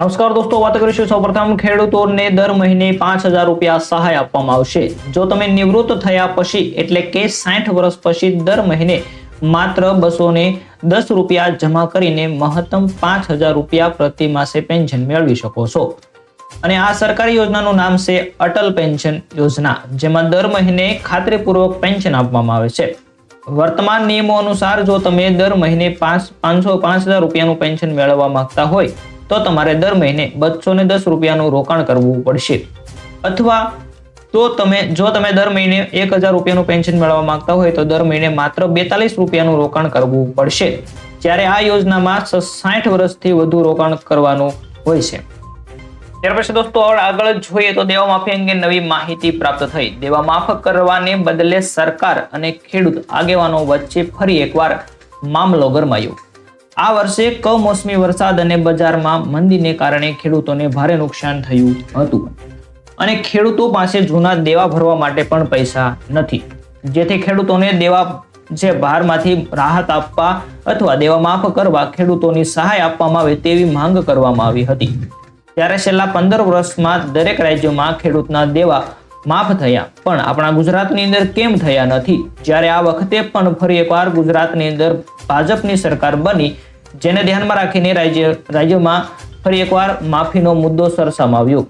નમસ્કાર દોસ્તો, વાત કરીશું સૌપ્રથમ ખેડૂતોને દર મહિને પાંચ હજાર રૂપિયા સહાય આપવામાં આવશે. જો તમે નિવૃત્ત થયા પછી, એટલે કે સાઠ વર્ષ પછી દર મહિને માત્ર બસો ને દસ રૂપિયા જમા કરીને મહત્તમ પાંચ હજાર રૂપિયા પ્રતિ માસે પેન્શન મેળવી શકો છો. અને આ સરકારી યોજનાનું નામ છે અટલ પેન્શન યોજના, જેમાં દર મહિને ખાતરીપૂર્વક પેન્શન આપવામાં આવે છે. વર્તમાન નિયમો અનુસાર જો તમે દર મહિને પાંચ, પાંચસો પાંચ હજાર રૂપિયાનું પેન્શન મેળવવા માંગતા હોય તો તમારે દર મહિને બસો ને દસ રૂપિયાનું રોકાણ કરવું પડશે. અથવા તો તમે, જો તમે દર મહિને એક હજાર રૂપિયાનું પેન્શન મેળવવા માંગતા હોય, તો દર મહિને માત્ર બેતાલીસ રૂપિયાનું રોકાણ કરવું પડશે. જ્યારે આ યોજનામાં સાઠ વર્ષથી વધુ રોકાણ કરવાનું હોય છે. ત્યાર પછી દોસ્તો, હવે આગળ જોઈએ તો દેવા માફી અંગે નવી માહિતી પ્રાપ્ત થઈ. દેવા માફ કરવાને બદલે સરકાર અને ખેડૂત આગેવાનો વચ્ચે ફરી એકવાર મામલો ગરમાયો. આ વર્ષે કમોસમી વરસાદ અને બજારમાં મંદીને કારણે ખેડૂતોને ભારે નુકસાન થયું હતું. અને ખેડૂતો પાસે જૂના દેવા ભરવા માટે પણ પૈસા નથી. જેથી ખેડૂતોને દેવા જે ભારમાંથી રાહત આપવા અથવા દેવા માફ કરવા ખેડૂતોની સહાય આપવામાં આવે તેવી માંગ કરવામાં આવી હતી. ત્યારે છેલ્લા પંદર વર્ષમાં દરેક રાજ્યોમાં ખેડૂતના દેવા માફ થયા. પણ આપણા ગુજરાતની અંદર કેમ થયા નથી? જ્યારે આ વખતે પણ ફરી એકવાર ગુજરાતની અંદર ભાજપની સરકાર બની, જેને ધ્યાનમાં રાખીને રાજ્ય, રાજ્યમાં ફરી એકવાર માફીનો મુદ્દો સરસામાં આવ્યો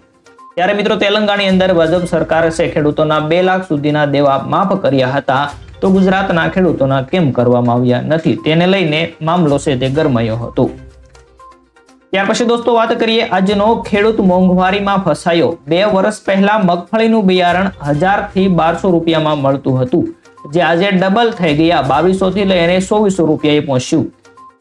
ત્યારે મિત્રો તેલંગાણાની અંદર ભાજપ સરકાર છે, ખેડૂતોના બે લાખ સુધીના દેવા માફ કર્યા હતા, તો ગુજરાતના ખેડૂતોના કેમ કરવામાં આવ્યા નથી? તેને લઈને મામલો છે તે ગરમાયો હતો. ત્યાર પછી દોસ્તો વાત કરીએ આજનો ખેડૂત મોંઘવારીમાં ફસાયો. બે વર્ષ પહેલા મગફળીનું બિયારણ હજારથી બારસો રૂપિયામાં મળતું હતું. જે આજે ડબલ થઈ ગયા બાવીસો થી લઈને ચોવીસો રૂપિયાએ પહોંચ્યું.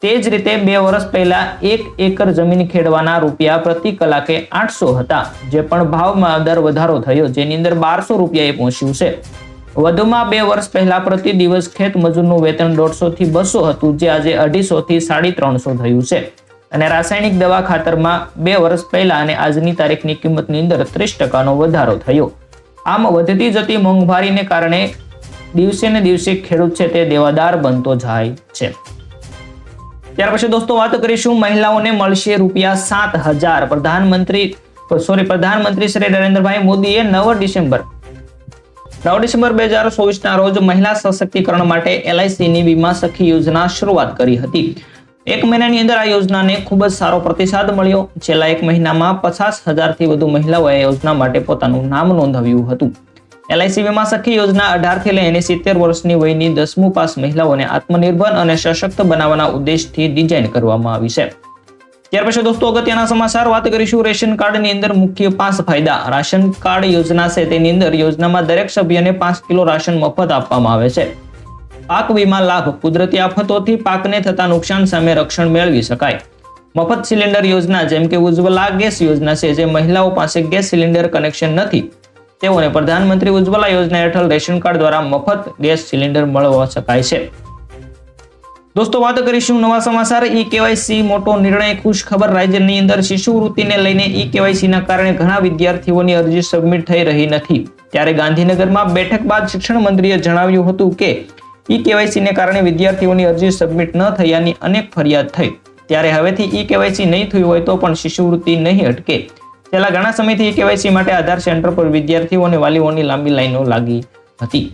તે જ રીતે બે વર્ષ પહેલા એક એકર જમીન ખેડવાના રૂપિયા પ્રતિ કલાકે આઠસો હતા, જે પણ ભાવમાં દર વધારો થયો, જેની અંદર બારસો રૂપિયાએ પહોંચ્યું છે. વધુમાં બે વર્ષ પહેલા પ્રતિ દિવસ ખેત મજૂરનું વેતન દોઢસો થી બસો હતું, જે આજે અઢીસો થી સાડી ત્રણસો થયું છે. અને રાસાયણિક દવા ખાતરમાં બે વર્ષ પહેલા અને આજની તારીખની કિંમતની અંદર ત્રીસ ટકાનો વધારો થયો. આમ વધતી જતી મોંઘવારીને કારણે દિવસે ને દિવસે ખેડૂત છે તે દેવાદાર બનતો જાય છે. ત્યાર પછી દોસ્તો વાત કરીશું મહિલાઓને મળશે રૂપિયા સાત હજાર. પ્રધાનમંત્રી, સોરી, પ્રધાનમંત્રી શ્રી નરેન્દ્રભાઈ મોદીએ નવ ડિસેમ્બર નવ ડિસેમ્બર બે હજાર ચોવીસના રોજ મહિલા સશક્તિકરણ માટે એલઆઈસીની વીમા સખી યોજના શરૂઆત કરી હતી. એક મહિનાની અંદર આ યોજનાને ખૂબ જ સારો પ્રતિસાદ મળ્યો. છેલ્લા એક મહિનામાં પચાસ હજારથી વધુ મહિલાઓએ યોજના માટે પોતાનું નામ નોંધાવ્યું હતું. એલઆઈસી વીમા સખી યોજના અઢારથી લઈને સિત્તેર વર્ષની વયની દસમું પાસ મહિલાઓને આત્મનિર્ભર અને સશક્ત બનાવવાના ઉદ્દેશથી ડિઝાઇન કરવામાં આવી છે. ત્યાર પછી દોસ્તો અગત્યના સમાચાર, વાત કરીશું રેશન કાર્ડની અંદર મુખ્ય પાંચ ફાયદા. રાશન કાર્ડ યોજના છે તેની અંદર યોજનામાં દરેક સભ્યને પાંચ કિલો રાશન મફત આપવામાં આવે છે. પાક વીમા લાભ કુદરતી આફતોથી પાકને થતા નુકસાન સામે રક્ષણ મેળવી શકાય. મફત સિલિન્ડર યોજના જેમ કે ઉજ્જવલા ગેસ યોજના છે, જે મહિલાઓ પાસે ગેસ સિલિન્ડર કનેક્શન નથી. તેઓને પ્રધાનમંત્રી ઉજ્જવલા યોજના હેઠળ રેશન કાર્ડ દ્વારા મફત ગેસ સિલિન્ડર મળવા શકાય છે. દોસ્તો, વાત કરીશું નવા સમાચાર. ઈ કેવાયસી મોટો નિર્ણય ખુશ ખબર. રાજ્યની અંદર શિશુવૃત્તિને લઈને ઈ કેવાયસીના કારણે ઘણા વિદ્યાર્થીઓની અરજી સબમિટ થઈ રહી નથી. ત્યારે ગાંધીનગરમાં બેઠક બાદ શિક્ષણ મંત્રીએ જણાવ્યું હતું કે ઈ કેવાયસીને કારણે વિદ્યાર્થીઓની અરજી સબમિટ ન થયાની અનેક ફરિયાદ થઈ. ત્યારે હવેથી ઈ કેવાયસી નહીં થયું હોય તો પણ શિષ્યવૃત્તિ નહીં અટકે. છેલ્લા ઘણા સમયથી ઈ કેવાયસી માટે આધાર સેન્ટર પર વિદ્યાર્થીઓ અને વાલીઓની લાંબી લાઈનો લાગી હતી.